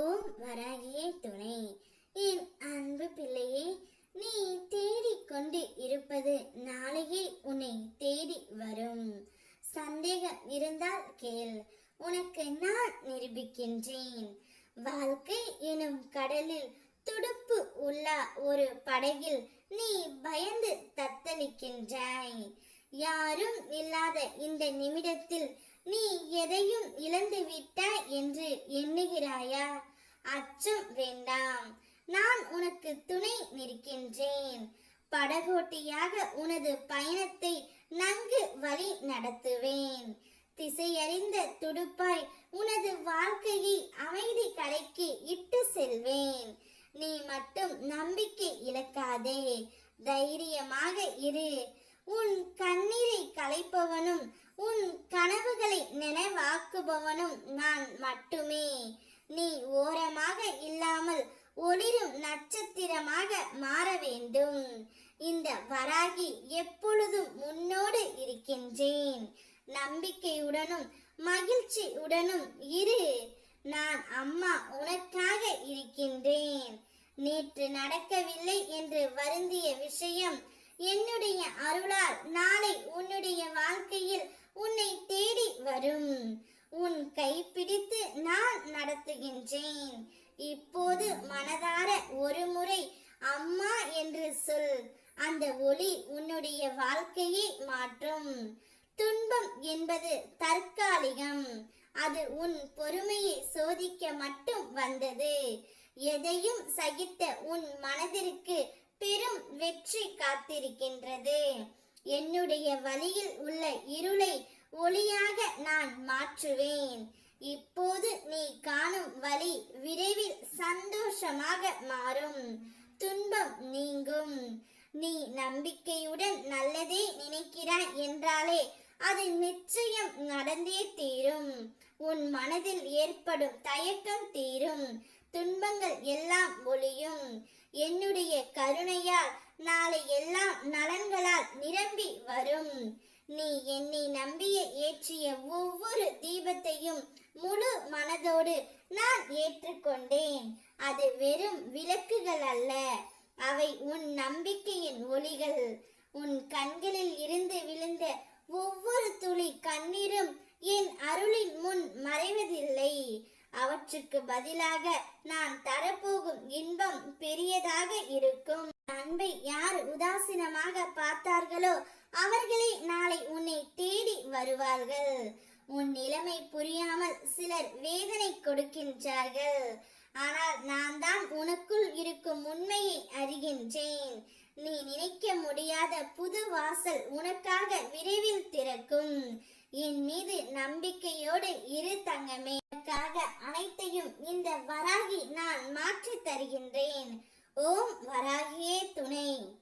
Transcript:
ஓம் வராகிய துணை. என் அன்பு பிள்ளையே நீ தேடிக்கொண்டு இருப்பது நாளையே உன்னை தேடி வரும். சந்தேகம் இருந்தால் கேள் உனக்கு நான் நிரூபிக்கின்றேன். வாழ்க்கை எனும் கடலில் துடுப்பு உள்ள ஒரு படகில் நீ பயந்து தத்தளிக்கின்றாய். யாரும் இல்லாத இந்த நிமிடத்தில் நீ எதையும் இழந்து விட்டாய் என்று எண்ணுகிறாயா? அச்சம் வேண்டாம். நான் உனக்கு துணை நிற்கின்றேன். படகோட்டியாக உனது பயணத்தை நன்கு வழி நடத்துவேன். திசையறிந்த துடுப்பாய் உனது வாழ்க்கையை அமைதி கரைக்கு இட்டு செல்வேன். நீ மட்டும் நம்பிக்கை இழக்காதே. தைரியமாக இரு. உன் கண்ணீரை களைப்பவனும் உன் கனவுகளை நினைவாக்குபவனும் நான் மட்டுமே. நீ ஓரமாக இல்லாமல் ஒளிரும் நட்சத்திரமாக மாற வேண்டும். இந்த வராகி எப்பொழுதும் முன்னோடு இருக்கின்றேன். நம்பிக்கையுடனும் மகிழ்ச்சியுடனும் இரு. நான் அம்மா உனக்காக இருக்கின்றேன். நேற்று நடக்கவில்லை என்று வருந்திய விஷயம் என்னுடைய அருளால் நாளை உன்னுடைய வாழ்க்கையில் உன்னை தேடி வரும். உன் கைப்பிடி நடத்துகின்றேன். இப்போது மனதார ஒரு முறை அம்மா என்று சொல். அந்த ஒளி உன்னுடைய வாழ்க்கையை மாற்றும். துன்பம் என்பது தற்காலிகம். அது உன் பொறுமையை சோதிக்க மட்டும் வந்தது. எதையும் சகித்த உன் மனதிற்கு பெரும் வெற்றி காத்திருக்கின்றது. என்னுடைய வழியில் உள்ள இருளை ஒளியாக நான் மாற்றுவேன். இப்போது நீ காணும் வழி விரைவில் சந்தோஷமாக மாறும். துன்பம் நீங்கும். நீ நம்பிக்கையுடன் நல்லதே நினைக்கிறாய் என்றாலே அது நிச்சயம் நடந்தே தீரும். உன் மனதில் ஏற்படும் தயக்கம் தீரும். துன்பங்கள் எல்லாம் ஒளியும் என்னுடைய கருணையால் நாளை எல்லாம் நலன்களால் நிரம்பி வரும். நீ என்னை நம்பிய ஏற்றிய ஒவ்வொரு தீபத்தையும் முழு மனதோடு நான் ஏற்றுக்கொண்டேன். அது வெறும் விளக்குகள் அல்ல. அவை உன் நம்பிக்கையின் ஒளிகள். உன் கண்களில் இருந்து விழுந்த ஒவ்வொரு துளி கண்ணீரும் என் அருளின் முன் மறைவதில்லை. அவற்றுக்கு பதிலாக நான் தரப்போகும் இன்பம் பெரியதாக இருக்கும். அன்பை யார் உதாசீனமாக பார்த்தார்களோ அவர்களே நாளை உன்னை தேடி வருவார்கள். உன் நிலைமை புரியாமல் சிலர் வேதனை கொடுக்கின்றார்கள். ஆனால் நான் தான் உனக்குள் இருக்கும் உண்மையை அறிகின்றேன். நீ நினைக்க முடியாத புது வாசல் உனக்காக விரைவில் திறக்கும். என் மீது நம்பிக்கையோடு இரு தங்கமே. அனைத்தையும் இந்த வராகி நான் மாற்றித் தருகின்றேன். ஓம் வராகியே துணை.